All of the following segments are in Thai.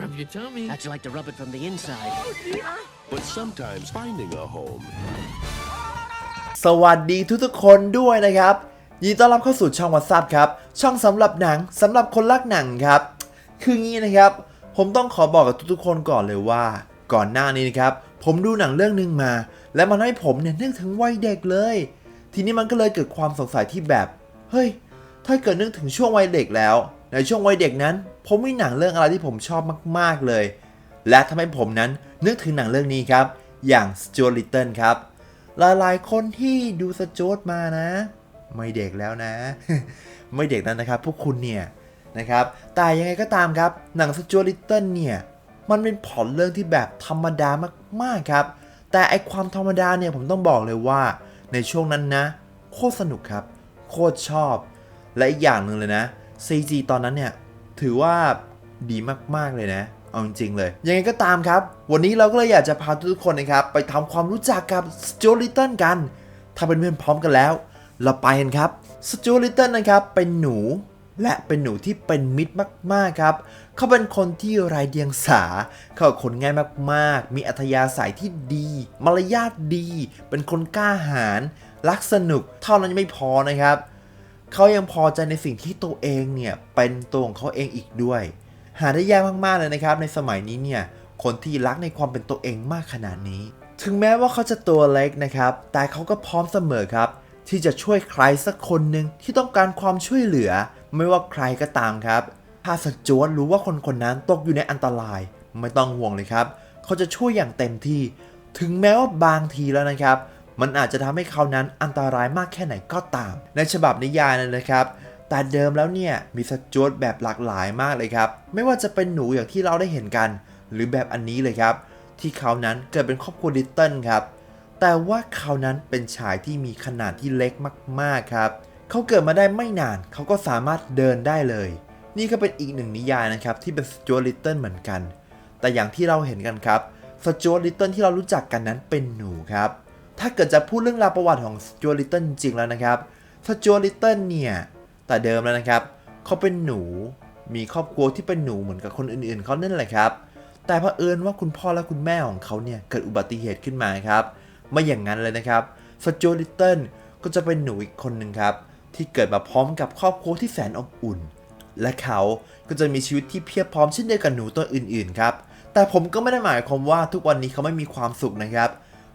rub your tummy. How'd you like to rub it from the inside? But sometimes finding a home สวัสดีทุกๆคนด้วยนะครับ ยินดีต้อนรับเข้าสู่ช่องวั s ซับครับ ช่องสำหรับหนังสำหรับคนรักหนังครับ คืองี้นะครับ ผมต้องขอบอกกับทุกๆคนก่อนเลยว่า ก่อนหน้านี้นะครับ ผมดูหนังเรื่องหนึ่งมา และมันให้ผมเนี่ยนึกถึงวัยเด็กเลย ทีนี้มันก็เลยเกิดความสงสัยที่แบบ เฮ้ย ถ้าเกิดนึกถึงช่วงวัยเด็กแล้ว ในช่วงวัยเด็กนั้น ผมมีหนังเรื่องอะไรที่ผมชอบมาก ๆ เลย และทำให้ผมนั้นนึกถึงหนังเรื่องนี้ครับ อย่าง Stuart Little ครับ หลายๆ คนที่ดูสจวตมานะ ไม่เด็กแล้วนะ ไม่เด็กแล้วนะครับ พวกคุณเนี่ยนะครับ แต่ยังไงก็ตามครับ หนังสจวตลิตเติ้ลเนี่ย มันเป็นผลเรื่องที่แบบธรรมดามาก ๆ ครับ แต่ไอความธรรมดาเนี่ยผมต้องบอกเลยว่าในช่วงนั้นนะ โคตรสนุกครับ โคตรชอบ และอีกอย่างหนึ่งเลยนะ CG ตอนนั้นเนี่ย ถือว่าดีมาก ๆ เลยนะ เอาจริง ๆ เลย ยังไงก็ตามครับ วันนี้เราก็เลยอยากจะพาทุกคนนะครับ ไปทำความรู้จักกับสจ u ลิตเติลกัน ถ้าเป็นเพื่อนพร้อมกันแล้ว เราไปกันครับสจ u ลิตเติลนะครับ เป็นหนูและเป็นหนูที่เป็นมิตรมาก ๆ ครับ เขาเป็นคนที่ไร้เดียงสา เขาเป็นคนง่ายมาก ๆ มีอัธยาศัยที่ดี มารยาทดี เป็นคนกล้าหาญ รักสนุก เท่านั้นยังไม่พอนะครับ เขายังพอใจในสิ่งที่ตัวเองเนี่ยเป็นตัวของเขาเองอีกด้วย หาได้ยากมากๆเลยนะครับ ในสมัยนี้เนี่ยคนที่รักในความเป็นตัวเองมากขนาดนี้ ถึงแม้ว่าเขาจะตัวเล็กนะครับ แต่เขาก็พร้อมเสมอครับ ที่จะช่วยใครสักคนหนึ่งที่ต้องการความช่วยเหลือ ไม่ว่าใครก็ตามครับ ถ้าสจวตรู้ว่าคนคนนั้นตกอยู่ในอันตราย ไม่ต้องห่วงเลยครับ เขาจะช่วยอย่างเต็มที่ ถึงแม้ว่าบางทีแล้วนะครับ มันอาจจะทำให้เขานั้นอันตรายมากแค่ไหนก็ตาม ในฉบับนิยายนนนะครับแต่เดิมแล้วเนี่ยมีสจวตแบบหลากหลายมากเลยครับ ไม่ว่าจะเป็นหนูอย่างที่เราได้เห็นกัน หรือแบบอันนี้เลยครับ ที่เขานั้นเกิดเป็นครอบครัวลิตเติ้ลครับ แต่ว่าเขานั้นเป็นชายที่มีขนาดที่เล็กมากๆครับเขาเกิดมาได้ไม่นานเขาก็สามารถเดินได้เลย นี่ก็เป็นอีกหนึ่งนิยายนะครับที่เป็นสจวตลิตเติ้ลเหมือนกัน แต่อย่างที่เราเห็นกันครับสจวตลิตเติ้ลที่เรารู้จักกันนั้นเป็นหนูครับ ถ้าเกิดจะพูดเรื่องราวประวัติของสจวตลิตเติ้ลจริงแล้วนะครับสจวตลิตเติ้ลเนี่ยแต่เดิมแล้วนะครับเขาเป็นหนูมีครอบครัวที่เป็นหนูเหมือนกับคนอื่นๆเขานั่นแหละครับ แต่เผอิญว่าคุณพ่อและคุณแม่ของเขาเนี่ยเกิดอุบัติเหตุขึ้นมาครับไม่อย่างนั้นเลยนะครับสจวตลิตเติ้ลก็จะเป็นหนูอีกคนหนึ่งครับที่เกิดมาพร้อมกับครอบครัวที่แสนอบอุ่น และเขาก็จะมีชีวิตที่เพียบพร้อมเช่นเดียวกับหนูตัวอื่นๆครับแต่ผมก็ไม่ได้หมายความว่าทุกวันนี้เขาไม่มีความสุขนะครับ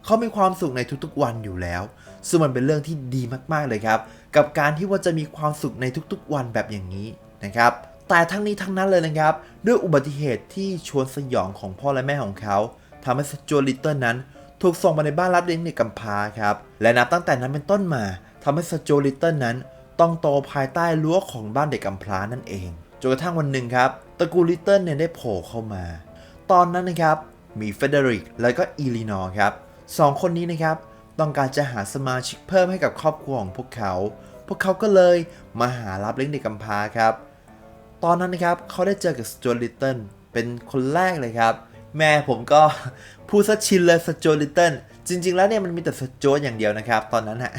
เขามีความสุขในทุกๆวันอยู่แล้ว ซึ่งมันเป็นเรื่องที่ดีมากๆเลยครับ กับการที่ว่าจะมีความสุขในทุกๆวันแบบอย่างนี้นะครับ แต่ทั้งนี้ทั้งนั้นเลยนะครับ ด้วยอุบัติเหตุที่ชวนสยองของพ่อและแม่ของเขาทำให้สจวลิตเติ้ลนั้นถูกส่งมาในบ้านรับเลี้ยงเด็กกำพร้าครับ และนับตั้งแต่นั้นเป็นต้นมาทำให้สจวลิตเติ้ลนั้น ต้องโตภายใต้รั้วของบ้านเด็กกำพร้านั่นเองจนกระทั่งวันหนึ่งครับตระกูลลิตเติ้ลเนี่ยได้โผล่เข้ามา ตอนนั้นนะครับมีเฟเดริกและก็อีลีนอร์ครับ สองคนนี้นะครับ ต้องการจะหาสมาชิกเพิ่มให้กับครอบครัวของพวกเขา พวกเขาก็เลยมาหารับเลี้ยงเด็กกำพร้าครับ ตอนนั้นนะครับเขาได้เจอกับสจวตลิตเติ้ลเป็นคนแรกเลยครับ แม่ผมก็พูดซะชินเลยสจวตลิตเติ้ลจริง ๆ แล้วเนี่ยมันมีแต่สจวตอย่างเดียวนะครับ ตอนนั้นฮะ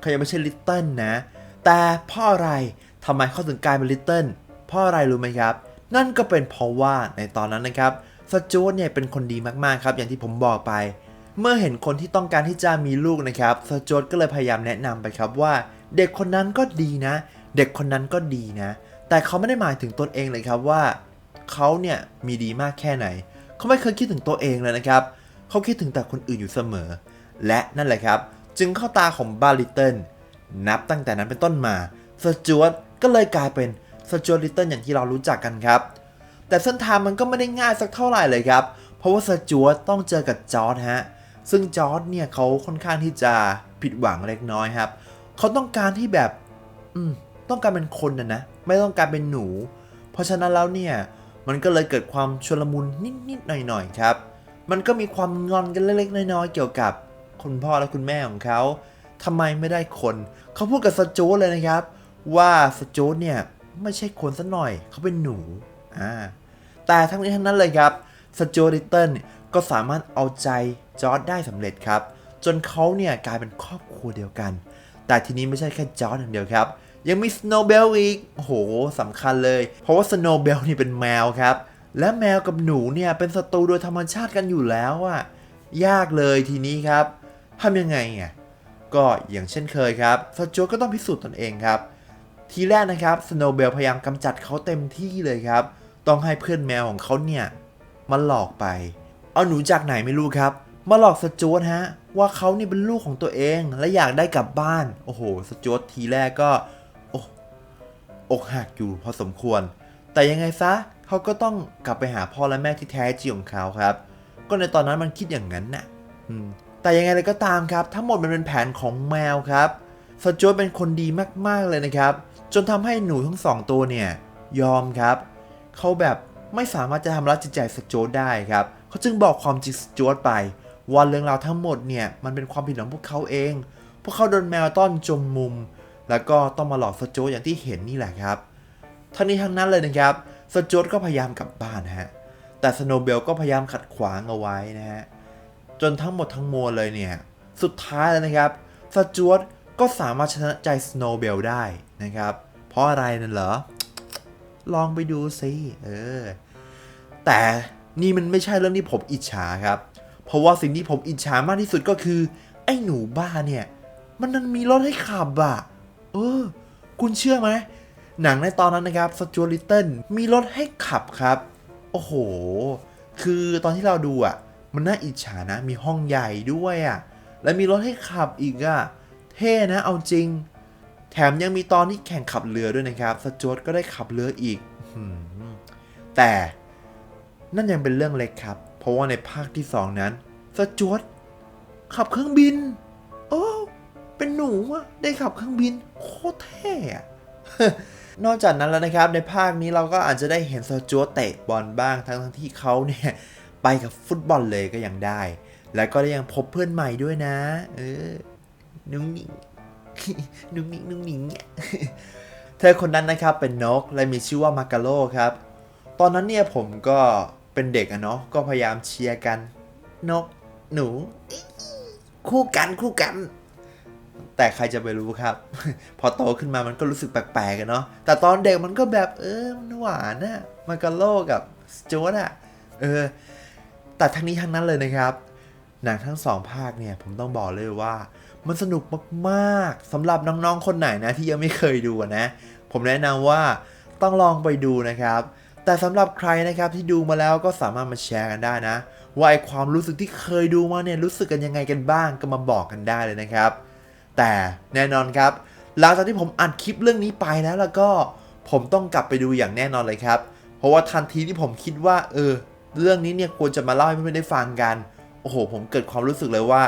เขายังไม่ใช่ลิตเติ้ลนะ แต่เพ่ออะไรทำไมเขาถึงกลายเป็นลิตเติ้ลเพ่ออะไรรู้ไหมครับ นั่นก็เป็นเพราะว่าในตอนนั้นนะครับสจวตเนี่ยเป็นคนดีมากๆครับ อย่างที่ผมบอกไป เมื่อเห็นคนที่ต้องการที่จะมีลูกนะครับสจวตก็เลยพยายามแนะนำไปครับว่า เด็กคนนั้นก็ดีนะ เด็กคนนั้นก็ดีนะ แต่เขาไม่ได้หมายถึงตนเองเลยครับว่าเขาเนี่ยมีดีมากแค่ไหน เขาไม่เคยคิดถึงตัวเองเลยนะครับ เขาคิดถึงแต่คนอื่นอยู่เสมอ และนั่นแหละครับ จึงเข้าตาของบาลิตเติลนับตั้งแต่นั้นเป็นต้นมาสจวตก็เลยกลายเป็นสจวตลิตเติลอย่างที่เรารู้จักกันครับ แต่เส้นทางมันก็ไม่ได้ง่ายสักเท่าไหร่เลยครับ เพราะว่าสจวตต้องเจอกับจอร์ดฮะ ซึ่งจอร์ดเนี่ยเขาค่อนข้างที่จะผิดหวังเล็กน้อยครับ เขาต้องการที่แบบ อืม ต้องการเป็นคนนะนะ ไม่ต้องการเป็นหนู เพราะฉะนั้นแล้วเนี่ย มันก็เลยเกิดความชลมุนนิดๆหน่อยๆครับ มันก็มีความงอนกันเล็กๆน้อยๆเกี่ยวกับคุณพ่อและคุณแม่ของเขาทำไมไม่ได้คน เขาพูดกับสจวตเลยนะครับ ว่าสจวตเนี่ยไม่ใช่คนซะหน่อย เขาเป็นหนู อ่า แต่ทั้งนี้ทั้งนั้นเลยครับสจวตลิเติ้ล ก็สามารถเอาใจจอร์ดได้สำเร็จครับ จนเขาเนี่ยกลายเป็นครอบครัวเดียวกัน แต่ทีนี้ไม่ใช่แค่จอร์ดอย่างเดียวครับ ยังมีสโนว์เบลอีกโหสำคัญเลย เพราะว่าสโนว์เบลนี่เป็นแมวครับ และแมวกับหนูเนี่ยเป็นศัตรูโดยธรรมชาติกันอยู่แล้วอะยากเลยทีนี้ครับทำยังไงอะก็อย่างเช่นเคยครับสจวตก็ต้องพิสูจน์ตนเองครับ ทีแรกนะครับสโนเบลพยายามกำจัดเขาเต็มที่เลยครับ ต้องให้เพื่อนแมวของเขาเนี่ยมาหลอกไป เอาหนูจากไหนไม่รู้ครับ มาหลอกสจวตฮะ ว่าเขานี่เป็นลูกของตัวเองและอยากได้กลับบ้าน โอ้โห สจวตทีแรกก็โอ้อกหักอยู่พอสมควร แต่ยังไงซะเขาก็ต้องกลับไปหาพ่อและแม่ที่แท้จริงของเขาครับ ก็ในตอนนั้นมันคิดอย่างนั้นน่ะแต่ยังไงเลยก็ตามครับ ทั้งหมดมันเป็นแผนของแมวครับสจวตเป็นคนดีมากๆเลยนะครับ จนทำให้หนูทั้งสองตัวเนี่ยยอมครับเขาแบบ ไม่สามารถจะทำร้ายจิตใจสจวตได้ครับ เขาจึงบอกความจริงสจวตไป ว่าเรื่องราวทั้งหมดเนี่ยมันเป็นความผิดของพวกเขาเอง พวกเขาโดนแมวต้อนจมมุม แล้วก็ต้องมาหลอกสจวตอย่างที่เห็นนี่แหละครับทั้งนี้ทั้งนั้นเลยนะครับสจวตก็พยายามกลับบ้านฮะแต่สโนเบลก็พยายามขัดขวางเอาไว้นะฮะจนทั้งหมดทั้งมวลเลยเนี่ยสุดท้ายแล้วนะครับสจวตก็สามารถชนะใจสโนเบลได้นะครับ เพราะอะไรนั่นเหรอ ลองไปดูสิเออ แต่นี่มันไม่ใช่เรื่องที่ผมอิจฉาครับ เพราะว่าสิ่งที่ผมอิจฉามากที่สุดก็คือ ไอ้หนูบ้าเนี่ย มันนันมีรถให้ขับอะเออ คุณเชื่อไหมหนังในตอนนั้นนะครับสจวตลิตเติ้ลมีรถให้ขับครับ โอ้โห คือตอนที่เราดูอะมันน่าอิจฉานะ มีห้องใหญ่ด้วยอะและมีรถให้ขับอีกอะเท่นะเอาจริง แถมยังมีตอนที่แข่งขับเรือด้วยนะครับสจวตก็ได้ขับเรืออีก แต่นั่นยังเป็นเรื่องเล็กครับ เพราะว่าในภาคที่สองนั้นสจวตขับเครื่องบิน โอ้เป็นหนูอะได้ขับเครื่องบินโคตรเท่อะนอกจากนั้นแล้วนะครับ ในภาคนี้เราก็อาจจะได้เห็นเซอร์จัวเตะบอลบ้างทั้งทั้งที่เขาเนี่ยไปกับฟุตบอลเลยก็ยังได้ แล้วก็ได้ยังพบเพื่อนใหม่ด้วยนะ เออนุ่งนิง นุ่งหนิงนุ่งหนิงเธอคนนั้นนะครับเป็นนกและมีชื่อว่ามาการโลครับ ตอนนั้นเนี่ยผมก็เป็นเด็กอะเนาะก็พยายามเชียร์กัน นก หนู คู่กันคู่กัน แต่ใครจะไปรู้ครับ พอโตขึ้นมามันก็รู้สึกแปลกๆกันเนาะแต่ตอนเด็กมันก็แบบเออมันหวานนะมาการโลกับสจวตอะเออแต่ทั้งนี้ทั้งนั้นเลยนะครับ หนังทั้งสองภาคเนี่ยผมต้องบอกเลยว่า มันสนุกมากๆสำหรับน้องๆคนไหนนะที่ยังไม่เคยดูนะ ผมแนะนำว่าต้องลองไปดูนะครับ แต่สำหรับใครนะครับที่ดูมาแล้วก็สามารถมาแชร์กันได้นะว่าไอความรู้สึกที่เคยดูมาเนี่ยรู้สึกกันยังไงกันบ้างก็มาบอกกันได้เลยนะครับ แต่แน่นอนครับ หลังจากที่ผมอัดคลิปเรื่องนี้ไปแล้วแล้วก็ผมต้องกลับไปดูอย่างแน่นอนเลยครับ เพราะว่าทันทีที่ผมคิดว่า เออ เรื่องนี้เนี่ยควรจะมาเล่าให้เพื่อนๆได้ฟังกัน โอ้โห ผมเกิดความรู้สึกเลยว่า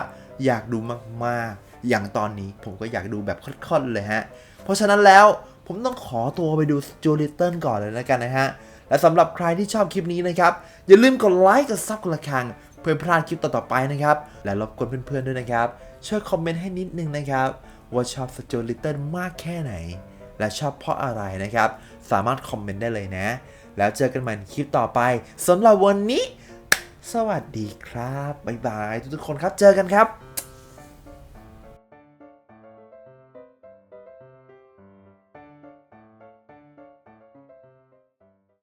อยากดูมากๆ อย่างตอนนี้ผมก็อยากดูแบบค่อนๆเลยฮะ เพราะฉะนั้นแล้วผมต้องขอตัวไปดูจูเลตเติลก่อนเลยแล้วกันนะฮะ และสำหรับใครที่ชอบคลิปนี้นะครับ อย่าลืมกดไลค์กดซับกดละครังเพื่อพลาดคลิปต่อๆไปนะครับ และรบกวนเพื่อนๆด้วยนะครับ ช่วยคอมเมนต์ให้นิดนึงนะครับ ว่าชอบสจูเลตเติลมากแค่ไหน และชอบเพราะอะไรนะครับ สามารถคอมเมนต์ได้เลยนะ แล้วเจอกันใหม่คลิปต่อไปสำหรับวันนี้ สวัสดีครับบ๊ายบายทุกๆคนครับเจอกันครับ